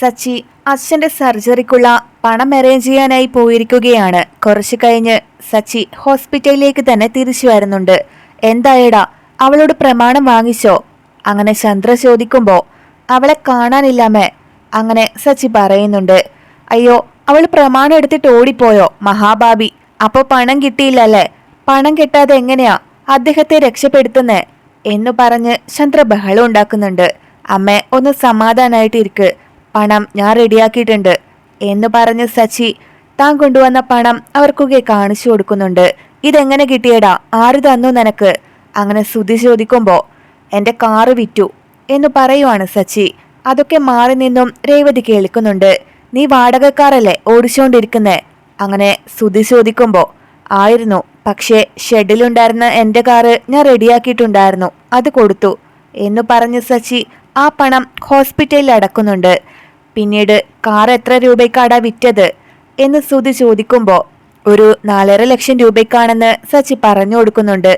സച്ചി അച്ഛന്റെ സർജറിക്കുള്ള പണം അറേഞ്ച് ചെയ്യാനായി പോയിരിക്കുകയാണ്. കുറച്ചു കഴിഞ്ഞ് സച്ചി ഹോസ്പിറ്റലിലേക്ക് തന്നെ തിരിച്ചു വരുന്നുണ്ട്. എന്തായടാ അവളോട് പ്രമാണം വാങ്ങിച്ചോ? അങ്ങനെ ചന്ദ്ര ചോദിക്കുമ്പോ അവളെ കാണാനില്ലാമേ അങ്ങനെ സച്ചി പറയുന്നുണ്ട്. അയ്യോ അവൾ പ്രമാണം എടുത്തിട്ട് ഓടിപ്പോയോ മഹാബാബി അപ്പോ പണം കിട്ടിയില്ലല്ലേ? പണം കിട്ടാതെ എങ്ങനെയാ അദ്ദേഹത്തെ രക്ഷപ്പെടുത്തുന്നേ? എന്നു പറഞ്ഞ് ചന്ദ്ര ബഹളം ഉണ്ടാക്കുന്നുണ്ട്. അമ്മ ഒന്ന് സമാധാനായിട്ടിരിക്ക്. പണം ഞാൻ റെഡിയാക്കിയിട്ടുണ്ട് എന്ന് പറഞ്ഞ് സച്ചി താൻ കൊണ്ടുവന്ന പണം അവർക്കൊക്കെ കാണിച്ചു കൊടുക്കുന്നുണ്ട്. ഇതെങ്ങനെ കിട്ടിയടാ? ആര് തന്നു നിനക്ക്? അങ്ങനെ ശ്രുതി ചോദിക്കുമ്പോ എന്റെ കാറ് വിറ്റു എന്ന് പറയുവാണ് സച്ചി. അതൊക്കെ മാറി നിന്നും രേവതി കേൾക്കുന്നുണ്ട്. നീ വാടകക്കാരല്ലേ? ഓടിച്ചുകൊണ്ടിരിക്കുന്നേ അങ്ങനെ ശ്രുതി ചോദിക്കുമ്പോ ആയിരുന്നു. പക്ഷേ ഷെഡിലുണ്ടായിരുന്ന എന്റെ കാറ് ഞാൻ റെഡിയാക്കിയിട്ടുണ്ടായിരുന്നു. അത് കൊടുത്തു എന്ന് പറഞ്ഞ് സച്ചി ആ പണം ഹോസ്പിറ്റലിൽ അടക്കുന്നുണ്ട്. പിന്നീട് കാർ എത്ര രൂപയ്ക്കാടാ വിറ്റത് എന്ന് സുധി ചോദിക്കുമ്പോൾ ഒരു നാലര ലക്ഷം രൂപയ്ക്കാണെന്ന് സച്ചി പറഞ്ഞു കൊടുക്കുന്നുണ്ട്.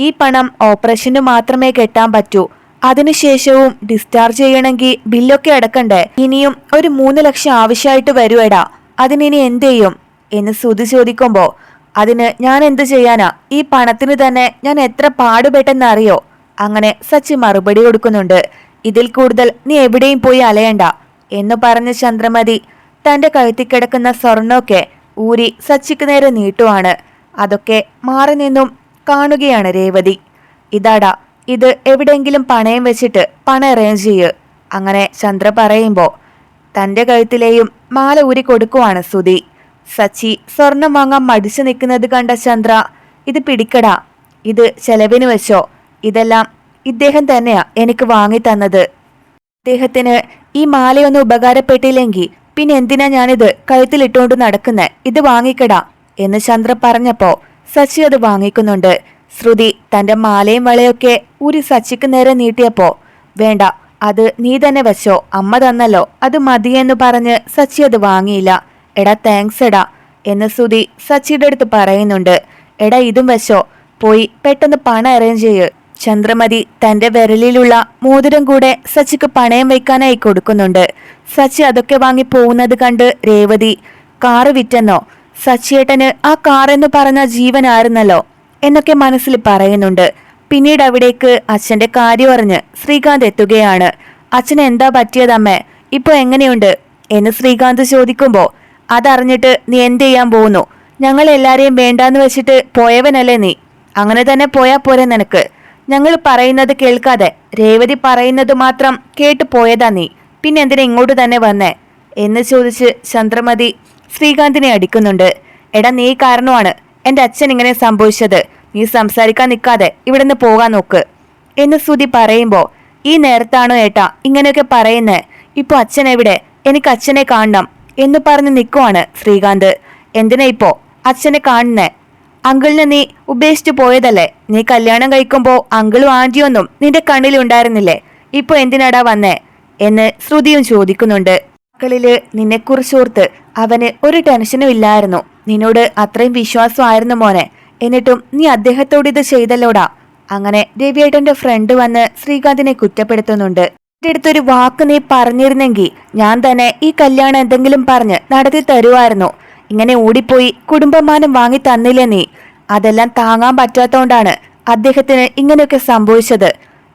ഈ പണം ഓപ്പറേഷന് മാത്രമേ കെട്ടാൻ പറ്റൂ. അതിനുശേഷവും ഡിസ്ചാർജ് ചെയ്യണമെങ്കിൽ ബില്ലൊക്കെ അടക്കണ്ടേ? ഇനിയും ഒരു മൂന്ന് ലക്ഷം ആവശ്യമായിട്ട് വരുവേടാ. അതിനിനി എന്ത് ചെയ്യും? എന്ന് സുധി ചോദിക്കുമ്പോൾ അതിന് ഞാൻ എന്ത് ചെയ്യാനാ? ഈ പണത്തിന് തന്നെ ഞാൻ എത്ര പാടുപെട്ടെന്ന് അറിയോ അങ്ങനെ സച്ചി മറുപടി കൊടുക്കുന്നുണ്ട്. ഇതിൽ കൂടുതൽ നീ എവിടെയും പോയി അലയണ്ട. എന്ന് പറഞ്ഞ ചന്ദ്രമതി തന്റെ കഴുത്തിൽ കിടക്കുന്ന സ്വർണമൊക്കെ ഊരി സച്ചിക്ക് നേരെ നീട്ടുവാണ്. അതൊക്കെ മാറി നിന്നും കാണുകയാണ് രേവതി. ഇതാടാ ഇത് എവിടെയെങ്കിലും പണയം വെച്ചിട്ട് പണം അറേഞ്ച് ചെയ്യ്. അങ്ങനെ ചന്ദ്ര പറയുമ്പോ തന്റെ കഴുത്തിലെയും മാല ഊരി കൊടുക്കുവാണ് സുധി. സച്ചി സ്വർണം വാങ്ങാൻ മടിച്ചു നിൽക്കുന്നത് കണ്ട ചന്ദ്ര ഇത് പിടിക്കടാ ഇത് ചെലവിന് വെച്ചോ ഇതെല്ലാം ഇദ്ദേഹം തന്നെയാ എനിക്ക് വാങ്ങി തന്നത് ഇദ്ദേഹത്തിന് ഈ മാലയൊന്നും ഉപകാരപ്പെട്ടില്ലെങ്കിൽ പിന്നെ എന്തിനാ ഞാനിത് കഴുത്തിലിട്ടുകൊണ്ട് നടക്കുന്നേ? ഇത് വാങ്ങിക്കടാ എന്ന് ചന്ദ്ര പറഞ്ഞപ്പോ സച്ചി അത് വാങ്ങിക്കുന്നുണ്ട്. ശ്രുതി തന്റെ മാലയും വളയൊക്കെ ഊരി സച്ചിക്ക് നേരെ നീട്ടിയപ്പോ വേണ്ട അത് നീ തന്നെ വെച്ചോ അമ്മ തന്നല്ലോ അത് മതിയെന്ന് പറഞ്ഞ് സച്ചി അത് വാങ്ങിയില്ല. എടാ താങ്ക്സ് എടാ എന്ന് ശ്രുതി സച്ചിയുടെ അടുത്ത് പറയുന്നുണ്ട്. എടാ ഇതും വെച്ചോ പോയി പെട്ടെന്ന് പണം അറേഞ്ച് ചെയ്യ്. ചന്ദ്രമതി തന്റെ വിരലിലുള്ള മോതിരം കൂടെ സച്ചിക്ക് പണയം വയ്ക്കാനായി കൊടുക്കുന്നുണ്ട്. സച്ചി അതൊക്കെ വാങ്ങി പോകുന്നത് കണ്ട് രേവതി കാറ് വിറ്റെന്നോ? സച്ചിയേട്ടന് ആ കാർ എന്ന് പറഞ്ഞ ജീവനായിരുന്നല്ലോ എന്നൊക്കെ മനസ്സിൽ പറയുന്നുണ്ട്. പിന്നീട് അവിടേക്ക് അച്ഛന്റെ കാര്യം അറിഞ്ഞ് ശ്രീകാന്ത് എത്തുകയാണ്. അച്ഛൻ എന്താ പറ്റിയതമ്മേ? ഇപ്പൊ എങ്ങനെയുണ്ട്? എന്ന് ശ്രീകാന്ത് ചോദിക്കുമ്പോ അതറിഞ്ഞിട്ട് നീ എന്ത് ചെയ്യാൻ പോകുന്നു ഞങ്ങൾ എല്ലാരെയും വേണ്ടാന്ന് വെച്ചിട്ട് പോയവനല്ലേ നീ? അങ്ങനെ തന്നെ പോയാ പോരെ നിനക്ക്. ഞങ്ങൾ പറയുന്നത് കേൾക്കാതെ രേവതി പറയുന്നത് മാത്രം കേട്ടു പോയതാ നീ. പിന്നെ എന്തിനാ ഇങ്ങോട്ട് തന്നെ വന്നേ? എന്ന് ചോദിച്ച് ചന്ദ്രമതി ശ്രീകാന്തിനെ അടിക്കുന്നുണ്ട്. എടാ നീ കാരണമാണ് എന്റെ അച്ഛൻ ഇങ്ങനെ സംഭവിച്ചത്. നീ സംസാരിക്കാൻ നിൽക്കാതെ ഇവിടുന്ന് പോകാൻ നോക്ക്. എന്ന് ശ്രുതി പറയുമ്പോൾ ഈ നേരത്താണോ ഏട്ടാ ഇങ്ങനെയൊക്കെ പറയുന്നേ? ഇപ്പൊ അച്ഛൻ എവിടെ? എനിക്ക് അച്ഛനെ കാണണം എന്ന് പറഞ്ഞ് നിൽക്കുവാണ് ശ്രീകാന്ത്. എന്തിനാ ഇപ്പോ? അച്ഛനെ കാണുന്നേ? അങ്കിളിനെ നീ ഉപേക്ഷിച്ചു പോയതല്ലേ? നീ കല്യാണം കഴിക്കുമ്പോൾ അങ്കിളും ആന്റിയൊന്നും നിന്റെ കണ്ണിലുണ്ടായിരുന്നില്ലേ? ഇപ്പൊ എന്തിനാടാ വന്നേ? എന്ന് ശ്രുതിയും ചോദിക്കുന്നുണ്ട്. മക്കളിൽ നിന്നെക്കുറിച്ചോർത്ത് അവന് ഒരു ടെൻഷനും ഇല്ലായിരുന്നു. നിന്നോട് അത്രയും വിശ്വാസമായിരുന്നു മോനെ. എന്നിട്ടും നീ അദ്ദേഹത്തോട് ഇത് ചെയ്തല്ലോടാ? അങ്ങനെ രവിയേട്ടന്റെ ഫ്രണ്ട് വന്ന് ശ്രീകാന്തിനെ കുറ്റപ്പെടുത്തുന്നുണ്ട്. എന്റെ അടുത്തൊരു വാക്ക് നീ പറഞ്ഞിരുന്നെങ്കിൽ ഞാൻ തന്നെ ഈ കല്യാണം എന്തെങ്കിലും പറഞ്ഞ് നടത്തി തരുമായിരുന്നു ഇങ്ങനെ ഓടിപ്പോയി കുടുംബമാനം വാങ്ങി തന്നില്ലേ നീ. അതെല്ലാം താങ്ങാൻ പറ്റാത്തോണ്ടാണ് അദ്ദേഹത്തിന് ഇങ്ങനെയൊക്കെ സംഭവിച്ചത്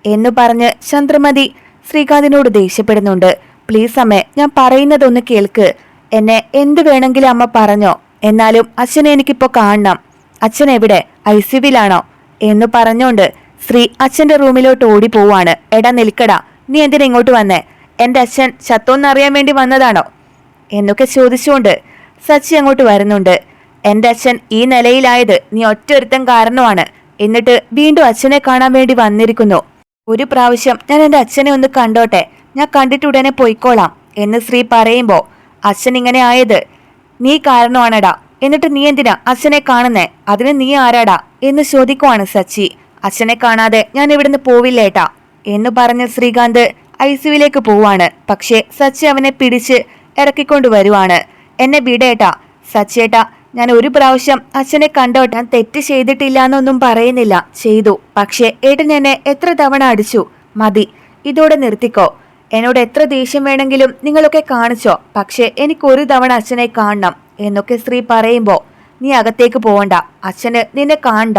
എന്ന് പറഞ്ഞ് ചന്ദ്രമതി ശ്രീകാന്തിനോട് ദേഷ്യപ്പെടുന്നുണ്ട്. പ്ലീസ് അമ്മേ ഞാൻ പറയുന്നതൊന്ന് കേൾക്ക്. എന്നെ എന്ത് വേണമെങ്കിലും അമ്മ പറഞ്ഞോ. എന്നാലും അച്ഛനെ എനിക്കിപ്പോ കാണണം. അച്ഛൻ എവിടെ? ഐ സിവിലാണോ എന്ന് പറഞ്ഞോണ്ട് ശ്രീ അച്ഛന്റെ റൂമിലോട്ട് ഓടി പോവാണ് എടാ നിൽക്കടാ. നീ എന്തിനാ ഇങ്ങോട്ട് വന്നേ? എന്റെ അച്ഛൻ ചത്തോന്നറിയാൻ വേണ്ടി വന്നതാണോ? എന്നൊക്കെ ചോദിച്ചുകൊണ്ട് സച്ചി അങ്ങോട്ട് വരുന്നുണ്ട്. എന്റെ അച്ഛൻ ഈ നിലയിലായത് നീ ഒറ്റൊരുത്തൻ കാരണമാണ്. എന്നിട്ട് വീണ്ടും അച്ഛനെ കാണാൻ വേണ്ടി വന്നിരിക്കുന്നു. ഒരു പ്രാവശ്യം ഞാൻ എന്റെ അച്ഛനെ ഒന്ന് കണ്ടോട്ടെ. ഞാൻ കണ്ടിട്ട് ഉടനെ പോയിക്കോളാം എന്ന് ശ്രീ പറയുമ്പോ അച്ഛൻ ഇങ്ങനെ ആയത് നീ കാരണമാണടാ. എന്നിട്ട് നീ എന്തിനാ അച്ഛനെ കാണുന്നേ? അതിന് നീ ആരാടാ? എന്ന് ചോദിക്കുവാണ് സച്ചി. അച്ഛനെ കാണാതെ ഞാൻ ഇവിടുന്ന് പോവില്ലേട്ടാ എന്ന് പറഞ്ഞ ശ്രീകാന്ത് ഐ പോവാണ്. പക്ഷേ സച്ചി അവനെ പിടിച്ച് ഇറക്കിക്കൊണ്ട് വരുവാണ്. എന്നെ വിടേട്ടാ. സച്ചേട്ടാ ഞാൻ ഒരു പ്രാവശ്യം അച്ഛനെ കണ്ടോട്ട് ഞാൻ തെറ്റ് ചെയ്തിട്ടില്ല എന്നൊന്നും പറയുന്നില്ല. ചെയ്തു. പക്ഷേ ഏട്ടൻ എന്നെ എത്ര തവണ അടിച്ചു? മതി. ഇതോടെ നിർത്തിക്കോ. എന്നോട് എത്ര ദേഷ്യം വേണമെങ്കിലും നിങ്ങളൊക്കെ കാണിച്ചോ. പക്ഷേ എനിക്ക് ഒരു തവണ അച്ഛനെ കാണണം എന്നൊക്കെ സ്ത്രീ പറയുമ്പോൾ നീ അകത്തേക്ക് പോവണ്ട. അച്ഛന് നിന്നെ കാണണ്ട.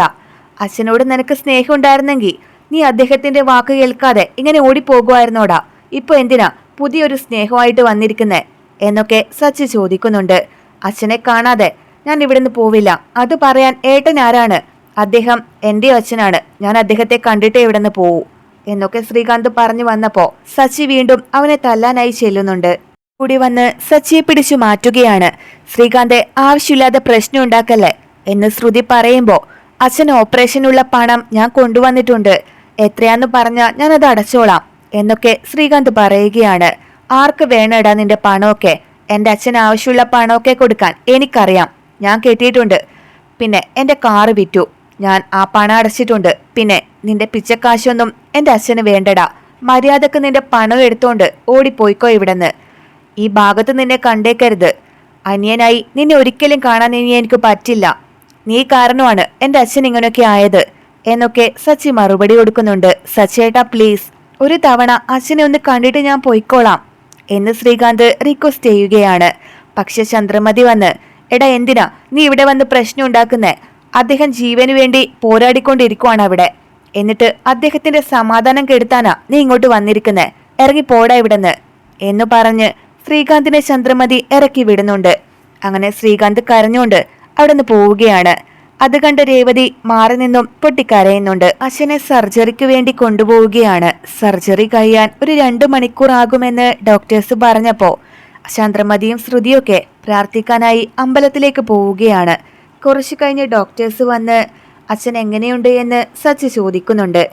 അച്ഛനോട് നിനക്ക് സ്നേഹം ഉണ്ടായിരുന്നെങ്കിൽ നീ അദ്ദേഹത്തിന്റെ വാക്ക് കേൾക്കാതെ ഇങ്ങനെ ഓടിപ്പോകുമായിരുന്നോടാ. ഇപ്പൊ എന്തിനാ പുതിയൊരു സ്നേഹമായിട്ട് വന്നിരിക്കുന്നേ? എന്നൊക്കെ സച്ചി ചോദിക്കുന്നുണ്ട്. അച്ഛനെ കാണാതെ. ഞാൻ ഇവിടുന്ന് പോവില്ല. അത് പറയാൻ ഏട്ടൻ ആരാണ്? അദ്ദേഹം എന്റെ അച്ഛനാണ്. ഞാൻ അദ്ദേഹത്തെ കണ്ടിട്ടേ ഇവിടുന്ന് പോവൂ. എന്നൊക്കെ ശ്രീകാന്ത് പറഞ്ഞു വന്നപ്പോ സച്ചി വീണ്ടും അവനെ തല്ലാനായി ചെല്ലുന്നുണ്ട്. കൂടി വന്ന് സച്ചിയെ പിടിച്ചു മാറ്റുകയാണ്. ശ്രീകാന്തെ ആവശ്യമില്ലാതെ പ്രശ്നം ഉണ്ടാക്കല്ലേ? എന്ന് ശ്രുതി പറയുമ്പോ അച്ഛൻ ഓപ്പറേഷനുള്ള പണം ഞാൻ കൊണ്ടുവന്നിട്ടുണ്ട്. എത്രയാന്ന് പറഞ്ഞാൽ ഞാനത് അടച്ചോളാം. എന്നൊക്കെ ശ്രീകാന്ത് പറയുകയാണ്. ആർക്ക് വേണടാ നിന്റെ പണമൊക്കെ? എന്റെ അച്ഛൻ ആവശ്യമുള്ള പണമൊക്കെ കൊടുക്കാൻ എനിക്കറിയാം. ഞാൻ കെട്ടിയിട്ടുണ്ട്. പിന്നെ എന്റെ കാറ് വിറ്റു. ഞാൻ ആ പണം അടച്ചിട്ടുണ്ട്. പിന്നെ നിന്റെ പിച്ചക്കാശൊന്നും എന്റെ അച്ഛന് വേണ്ടടാ. മര്യാദയ്ക്ക് നിന്റെ പണം എടുത്തോണ്ട് ഓടിപ്പോയിക്കോ ഇവിടെന്ന്. ഈ ഭാഗത്ത് നിന്നെ കണ്ടേക്കരുത്. അനിയനായി നിന്നെ ഒരിക്കലും കാണാൻ ഇനി എനിക്ക് പറ്റില്ല. നീ കാരണമാണ് എന്റെ അച്ഛൻ ഇങ്ങനെയൊക്കെ ആയത്. എന്നൊക്കെ സച്ചി മറുപടി കൊടുക്കുന്നുണ്ട്. സച്ചേട്ടാ പ്ലീസ്. ഒരു തവണ അച്ഛനെ ഒന്ന് കണ്ടിട്ട് ഞാൻ പോയിക്കോളാം. എന്ന് ശ്രീകാന്ത് റിക്വസ്റ്റ് ചെയ്യുകയാണ്. പക്ഷെ ചന്ദ്രമതി വന്ന് എടാ എന്തിനാ? നീ ഇവിടെ വന്ന് പ്രശ്നം ഉണ്ടാക്കുന്നേ? അദ്ദേഹം ജീവന് വേണ്ടി പോരാടിക്കൊണ്ടിരിക്കുവാണ് അവിടെ. എന്നിട്ട് അദ്ദേഹത്തിന്റെ സമാധാനം കെടുത്താനാ നീ ഇങ്ങോട്ട് വന്നിരിക്കുന്നേ? ഇറങ്ങി പോടാ ഇവിടെന്ന് എന്ന് പറഞ്ഞ് ശ്രീകാന്തിനെ ചന്ദ്രമതി ഇറക്കി വിടുന്നുണ്ട്. അങ്ങനെ ശ്രീകാന്ത് കരഞ്ഞുകൊണ്ട് അവിടെ നിന്ന് പോവുകയാണ്. അത് കണ്ട് രേവതി മാറി നിന്നും പൊട്ടിക്കരയുന്നുണ്ട്. അശ്വനെ സർജറിക്ക് വേണ്ടി കൊണ്ടുപോവുകയാണ്. സർജറി കഴിയാൻ ഒരു രണ്ടു മണിക്കൂർ ആകുമെന്ന് ഡോക്ടേഴ്സ് പറഞ്ഞപ്പോ ചന്ദ്രമതിയും ശ്രുതിയൊക്കെ പ്രാർത്ഥിക്കാനായി അമ്പലത്തിലേക്ക് പോവുകയാണ്. കുറച്ചു കഴിഞ്ഞ് ഡോക്ടേഴ്സ് വന്ന് അച്ഛൻ എങ്ങനെയുണ്ട് എന്ന് സച്ച് ചോദിക്കുന്നുണ്ട്.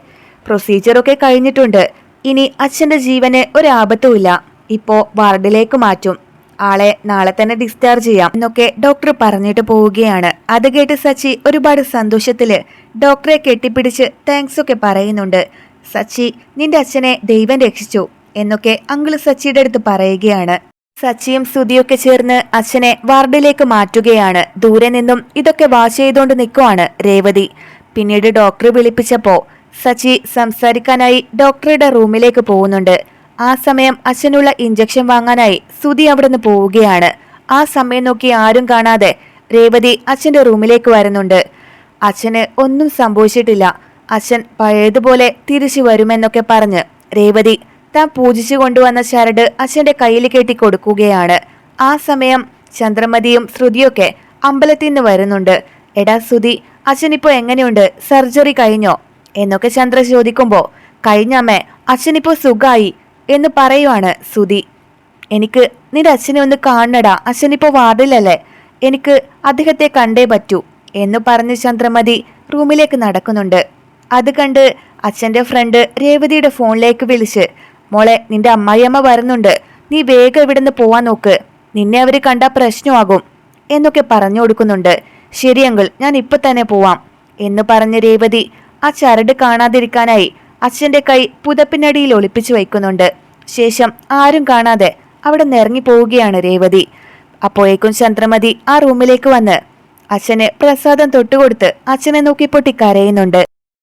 പ്രൊസീജിയറൊക്കെ കഴിഞ്ഞിട്ടുണ്ട്. ഇനി അച്ഛന്റെ ജീവന് ഒരാപത്തുമില്ല. ഇപ്പോ വാർഡിലേക്ക് മാറ്റും. ആളെ നാളെ തന്നെ ഡിസ്ചാർജ് ചെയ്യാം എന്നൊക്കെ ഡോക്ടർ പറഞ്ഞിട്ട് പോവുകയാണ്. അത് കേട്ട് സച്ചി ഒരുപാട് സന്തോഷത്തിൽ ഡോക്ടറെ കെട്ടിപ്പിടിച്ച് താങ്ക്സ് ഒക്കെ പറയുന്നുണ്ട്. സച്ചി നിന്റെ അച്ഛനെ ദൈവം രക്ഷിച്ചു എന്നൊക്കെ അങ്കിൾ സച്ചിയുടെ അടുത്ത് പറയുകയാണ്. സച്ചിയും സുതിയൊക്കെ ചേർന്ന് അച്ഛനെ വാർഡിലേക്ക് മാറ്റുകയാണ്. ദൂരെ നിന്നും ഇതൊക്കെ വാച്ച് ചെയ്തുകൊണ്ട് നിൽക്കുവാണ് രേവതി. പിന്നീട് ഡോക്ടർ വിളിപ്പിച്ചപ്പോ സച്ചി സംസാരിക്കാനായി ഡോക്ടറുടെ റൂമിലേക്ക് പോകുന്നുണ്ട്. ആ സമയം അച്ഛനുള്ള ഇഞ്ചക്ഷൻ വാങ്ങാനായി സുധി അവിടുന്ന് പോവുകയാണ്. ആ സമയം നോക്കി ആരും കാണാതെ രേവതി അച്ഛന്റെ റൂമിലേക്ക് വരുന്നുണ്ട്. അച്ഛന് ഒന്നും സംഭവിച്ചിട്ടില്ല. അച്ഛൻ പഴയതുപോലെ തിരിച്ചു വരുമെന്നൊക്കെ പറഞ്ഞ് രേവതി താൻ പൂജിച്ചു കൊണ്ടുവന്ന ചരട് അച്ഛന്റെ കയ്യിൽ കെട്ടി കൊടുക്കുകയാണ്. ആ സമയം ചന്ദ്രമതിയും ശ്രുതിയൊക്കെ അമ്പലത്തിൽ നിന്ന് വരുന്നുണ്ട്. എടാ ശ്രുതി അച്ഛനിപ്പോ എങ്ങനെയുണ്ട്? സർജറി കഴിഞ്ഞോ? എന്നൊക്കെ ചന്ദ്ര ചോദിക്കുമ്പോ കഴിഞ്ഞമ്മേ അച്ഛനിപ്പോ സുഖായി. എന്ന് പറയുവാണ് സുധി. എനിക്ക് നിന്റെ അച്ഛനെ ഒന്ന് കാണണടാ. അച്ഛനിപ്പോ വാർഡിലല്ലേ എനിക്ക് അദ്ദേഹത്തെ കണ്ടേ പറ്റൂ എന്ന് പറഞ്ഞ് ചന്ദ്രമതി റൂമിലേക്ക് നടക്കുന്നുണ്ട്. അത് കണ്ട് അച്ഛന്റെ ഫ്രണ്ട് രേവതിയുടെ ഫോണിലേക്ക് വിളിച്ച് മോളെ നിന്റെ അമ്മായിയമ്മ വരുന്നുണ്ട്. നീ വേഗം ഇവിടുന്ന് പോവാൻ നോക്ക്. നിന്നെ അവർ കണ്ടാൽ പ്രശ്നമാകും എന്നൊക്കെ പറഞ്ഞു കൊടുക്കുന്നുണ്ട്. ശരിയെങ്കിൽ ഞാൻ ഇപ്പം തന്നെ പോവാം എന്ന് പറഞ്ഞ് രേവതി ആ ചരട് കാണാതിരിക്കാനായി അച്ഛന്റെ കൈ പുതപ്പിനടിയിൽ ഒളിപ്പിച്ചു വയ്ക്കുന്നുണ്ട്. ശേഷം ആരും കാണാതെ അവിടെ നിറങ്ങി പോവുകയാണ് രേവതി. അപ്പോഴേക്കും ചന്ദ്രമതി ആ റൂമിലേക്ക് വന്ന് അച്ഛന് പ്രസാദം തൊട്ടുകൊടുത്ത് അച്ഛനെ നോക്കി പൊട്ടി കരയുന്നുണ്ട്